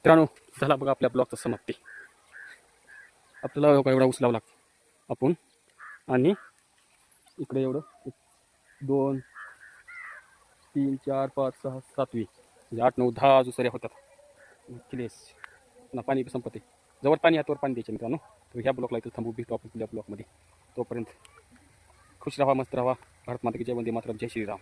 मित्रांनो झाला बघा आपल्या ब्लॉकचं समाप्ती. आपल्याला एवढा एवढा उचलावा लागतो. आपण आणि इकडे एवढं. दोन तीन चार पाच सहा सातवी म्हणजे आठ नऊ दहा दुसऱ्या होतात. किलेस ना पाणी बी संपते. जवळ पाणी हातवर पाणी द्यायचे मित्रांनो. तर ह्या ब्लॉकला इथं थांबू भेटतो आपण आपल्या ब्लॉकमध्ये तोपर्यंत खुश राहा मस्त राहा. भारत माता की जय वंदे मात्र जय श्रीराम.